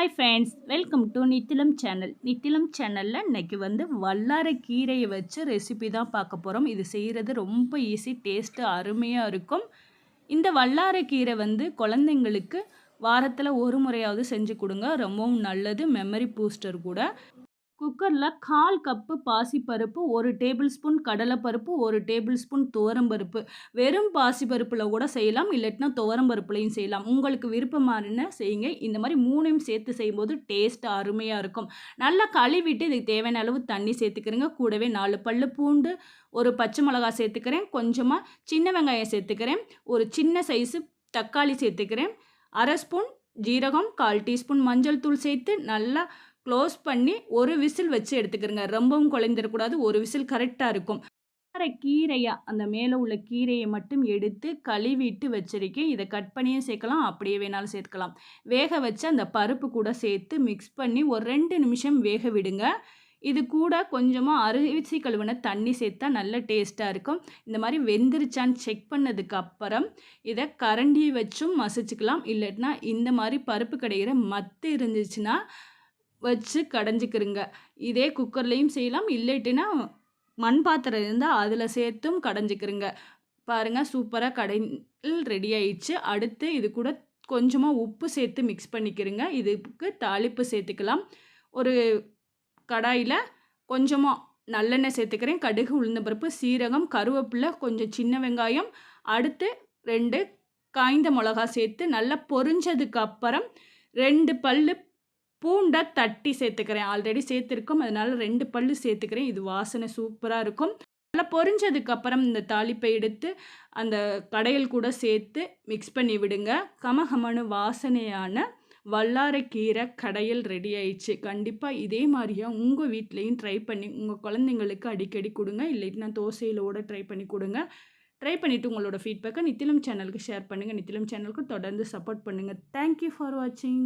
Hi friends welcome to Nithilam channel Nithilam சேனலில் இன்றைக்கி வந்து வல்லாரை கீரையை வச்சு ரெசிபி தான் பார்க்க போகிறோம் இது செய்கிறது ரொம்ப ஈஸி டேஸ்ட்டு அருமையாக இருக்கும். இந்த வல்லாரை கீரை வந்து குழந்தைங்களுக்கு வாரத்தில் ஒரு முறையாவது செஞ்சு கொடுங்க. ரொம்பவும் நல்லது மெமரி பூஸ்டர் கூட. குக்கரில் கால் கப்பு பாசிப்பருப்பு ஒரு டேபிள் ஸ்பூன் கடலைப்பருப்பு ஒரு டேபிள் ஸ்பூன் துவரம்பருப்பு. வெறும் பாசிப்பருப்பில் கூட செய்யலாம் இல்லாட்டினா துவரம்பருப்புலையும் செய்யலாம். உங்களுக்கு விருப்பமான செய்யுங்க? இந்த மாதிரி மூணையும் சேர்த்து செய்யும்போது டேஸ்ட் அருமையாக இருக்கும். நல்லா கழுவிட்டு இதுக்கு தேவையான அளவு தண்ணி சேர்த்துக்கிறேங்க. கூடவே நாலு பல்லு பூண்டு ஒரு பச்சை மிளகாய் சேர்த்துக்கிறேன். கொஞ்சமாக சின்ன வெங்காயம் சேர்த்துக்கிறேன். ஒரு சின்ன சைஸு தக்காளி சேர்த்துக்கிறேன். அரை ஸ்பூன் ஜீரகம் கால் டீஸ்பூன் மஞ்சள் தூள் சேர்த்து நல்லா க்ளோஸ் பண்ணி ஒரு விசில் வச்சு எடுத்துக்கிறங்க. ரொம்பவும் குழந்திடக்கூடாது ஒரு விசில் கரெக்டாக இருக்கும். வேறு கீரையாக அந்த மேலே உள்ள கீரையை மட்டும் எடுத்து கழுவிட்டு வச்சிருக்கேன். இதை கட் பண்ணியும் சேர்க்கலாம் அப்படியே வேணாலும் சேர்த்துக்கலாம். வேக வச்சு அந்த பருப்பு கூட சேர்த்து மிக்ஸ் பண்ணி ஒரு ரெண்டு நிமிஷம் வேக விடுங்க. இது கூட கொஞ்சமாக அரிசி கழுவின தண்ணி சேர்த்தா நல்ல டேஸ்ட்டாக இருக்கும். இந்த மாதிரி வெந்துருச்சான்னு செக் பண்ணதுக்கு அப்புறம் இதை கரண்டி வச்சும் மசிச்சுக்கலாம். இல்லைன்னா இந்த மாதிரி பருப்பு கிடைக்கிற மத்து இருந்துச்சுன்னா வச்சு கடைஞ்சிக்கிறங்க இதே குக்கர்லேயும் செய்யலாம். இல்லைட்டுனா மண் பாத்திரம் இருந்தால் அதில் சேர்த்தும் கடைஞ்சிக்கிறங்க பாருங்கள் சூப்பராக கடையில் ரெடி ஆயிடுச்சு. அடுத்து இது கூட கொஞ்சமாக உப்பு சேர்த்து மிக்ஸ் பண்ணிக்கிறங்க இதுக்கு தாளிப்பு சேர்த்துக்கலாம். ஒரு கடாயில் கொஞ்சமாக நல்லெண்ணெய் சேர்த்துக்கிறேன். கடுகு உளுந்த பருப்பு சீரகம் கருவேப்பிலை கொஞ்சம் சின்ன வெங்காயம். அடுத்து ரெண்டு காய்ந்த மிளகா சேர்த்து நல்லா பொரிஞ்சதுக்கு அப்புறம் ரெண்டு பல்லு பூண்டை தட்டி சேர்த்துக்கிறேன். ஆல்ரெடி சேர்த்துருக்கோம். அதனால் ரெண்டு பல்லு சேர்த்துக்கிறேன். இது வாசனை சூப்பராக இருக்கும். நல்லா பொரிஞ்சதுக்கப்புறம் இந்த தாளிப்பை எடுத்து அந்த கடையில் கூட சேர்த்து மிக்ஸ் பண்ணி விடுங்க. கமகமனு வாசனையான வல்லாரக்கீரை கடையில் ரெடி ஆயிடுச்சு. கண்டிப்பாக இதே மாதிரியா உங்கள் வீட்லேயும் ட்ரை பண்ணி உங்கள் குழந்தைங்களுக்கு அடிக்கடி கொடுங்க. இல்லைன்னா தோசையிலோட ட்ரை பண்ணி கொடுங்க. ட்ரை பண்ணிவிட்டு உங்களோட ஃபீட்பேக்கை நித்திலம் சேனலுக்கு ஷேர் பண்ணுங்கள் நித்திலம் சேனலுக்கு தொடர்ந்து சப்போர்ட் பண்ணுங்கள் தேங்க்யூ ஃபார் வாட்சிங்